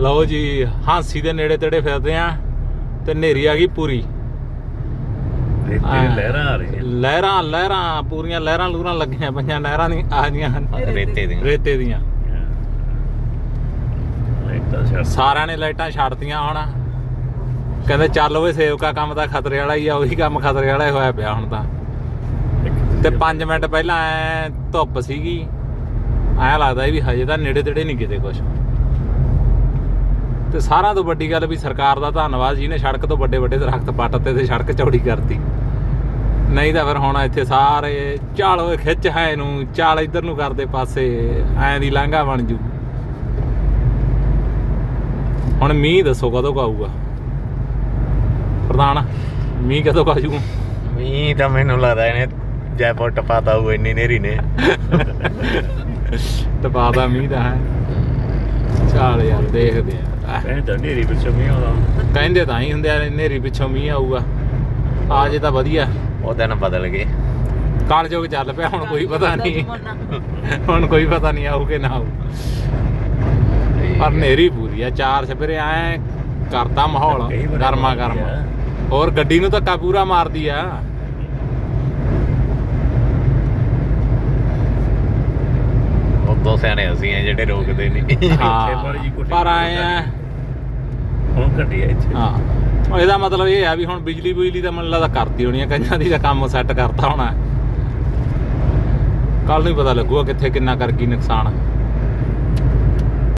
ਲਓ ਜੀ ਹਾਂਸੀ ਦੇ ਨੇੜੇ ਤੇੜੇ ਫਿਰਦੇ ਆ ਤੇ ਨੇਰੀ ਆ ਗਈ ਪੂਰੀ। ਰੇਤੇ ਲਹਿਰਾਂ ਆ ਰਹੀਆਂ। ਲਹਿਰਾਂ ਲਹਿਰਾਂ ਪੂਰੀਆਂ ਲਹਿਰਾਂ ਲੂਰਾਂ ਲੱਗੀਆਂ ਪਈਆਂ ਨਹਿਰਾਂ ਦੀ ਆ ਗਈਆਂ ਹਨ ਰੇਤੇ ਦੀਆਂ। ਰੇਤੇ ਦੀਆਂ। ਲਾਈਟਾਂ ਛੱਡ ਸਾਰਿਆਂ ਨੇ ਲਾਈਟਾਂ ਛੱਡਤੀਆਂ ਹੁਣ। ਕਹਿੰਦੇ ਚੱਲ ਓਏ ਸੇਵਕਾ ਕੰਮ ਤਾਂ ਖਤਰੇ ਵਾਲਾ ਹੀ ਆ ਉਹੀ ਕੰਮ ਖਤਰੇ ਵਾਲਾ ਹੋਇਆ ਪਿਆ ਹੁਣ ਤਾਂ। ਤੇ 5 ਮਿੰਟ ਪਹਿਲਾਂ ਐ ਧੁੱਪ ਸੀਗੀ। ਐਂ ਲੱਗਦਾ ਵੀ ਹਜੇ ਤਾਂ ਨੇੜੇ ਤੇੜੇ ਨਹੀਂ ਕਿਤੇ ਕੁਝ ਤੇ ਸਾਰਿਆਂ ਤੋਂ ਵੱਡੀ ਗੱਲ ਵੀ ਸਰਕਾਰ ਦਾ ਧੰਨਵਾਦ ਜਿਹਨੇ ਸੜਕ ਤੋਂ ਵੱਡੇ ਵੱਡੇ ਦਰਖਤ ਪੱਟਤੇ ਤੇ ਸੜਕ ਚੌੜੀ ਕਰਤੀ। ਨਹੀਂ ਤਾਂ ਫਿਰ ਹੁਣ ਇੱਥੇ ਸਾਰੇ ਚਾਲ ਓਏ ਖਿੱਚ ਹੈ ਇਹਨੂੰ ਚਾਲ ਇੱਧਰ ਨੂੰ ਕਰਦੇ ਪਾਸੇ ਐਂ ਦੀ ਲਾਂਘਾ ਬਣ ਜੂ। ਹੁਣ ਮੀਂਹ ਦੱਸੋ ਕਦੋਂ ਕੁ ਆਊਗਾ? ਪ੍ਰਧਾਨ ਮੀਂਹ ਕਦੋਂ ਕੁ ਆ ਜੂ? ਮੀਂਹ ਤਾਂ ਮੈਨੂੰ ਲੱਗਦਾ ਇਹਨੇ ਜੈਪੁਰ ਟਪਾਤਾ ਹੋਊ ਇੰਨੀ ਨੇਰੀ ਨੇ। ਟਪਾਦਾ ਮੀਂਹ ਦਾ ਹੈ। ਚਾਲ ਯਾਰ ਦੇਖਦੇ ਆ। ਕਹਿੰਦੇ ਤਾਂ ਨੇਰੀ ਪਿੱਛੇ ਮੀਂਹ ਆਉਂਦਾ ਕਹਿੰਦੇ ਤਾਂ ਹੀ ਹੁੰਦੇ ਆ ਨੇਰੀ ਪਿੱਛੋਂ ਮੀਂਹ ਆਊਗਾ। ਆ ਜੇ ਤਾਂ ਵਧੀਆ। ਉਹ ਦਿਨ ਬਦਲ ਗਏ। ਕਾਲ ਜੋਗ ਚੱਲ ਪਿਆ ਹੁਣ ਕੋਈ ਪਤਾ ਨਹੀਂ। ਹੁਣ। ਕੋਈ ਪਤਾ ਨਹੀਂ ਆਊ ਕਿ ਨਾ ਆਊ। ਪਰ ਨੇਰੀ ਪੂਰੀ ਆ ਚਾਰ ਸਪਰੇ ਐ ਕਰਦਾ ਮਾਹੌਲ ਗਰਮਾ ਗਰਮ। ਹੋਰ ਗੱਡੀ ਨੂੰ ਧੱਕਾ ਪੂਰਾ ਮਾਰਦੀ ਆ। ਦੋ ਸਿਆਣੇ ਅਸੀਂ ਆ ਜਿਹੜੇ ਰੋਕਦੇ ਨਹੀਂ। ਹਾਂ। ਪਰ ਆਏ ਆ। ਹੁਣ ਘਟੀ ਆ ਇੱਥੇ। ਹਾਂ। ਇਹਦਾ ਮਤਲਬ ਇਹ ਆ ਵੀ ਹੁਣ ਬਿਜਲੀ ਬੁਜਲੀ ਤਾਂ ਮੈਨੂੰ ਲੱਗਦਾ ਕਰਤੀ ਹੋਣੀ ਆ ਕਈਆਂ ਦੀ ਤਾਂ ਕੰਮ ਸੈੱਟ ਕਰਤਾ ਹੋਣਾ। ਕੱਲ ਨੂੰ ਪਤਾ ਲੱਗੂਗਾ ਕਿੱਥੇ ਕਿੰਨਾ ਕਰ ਕੀ ਨੁਕਸਾਨ।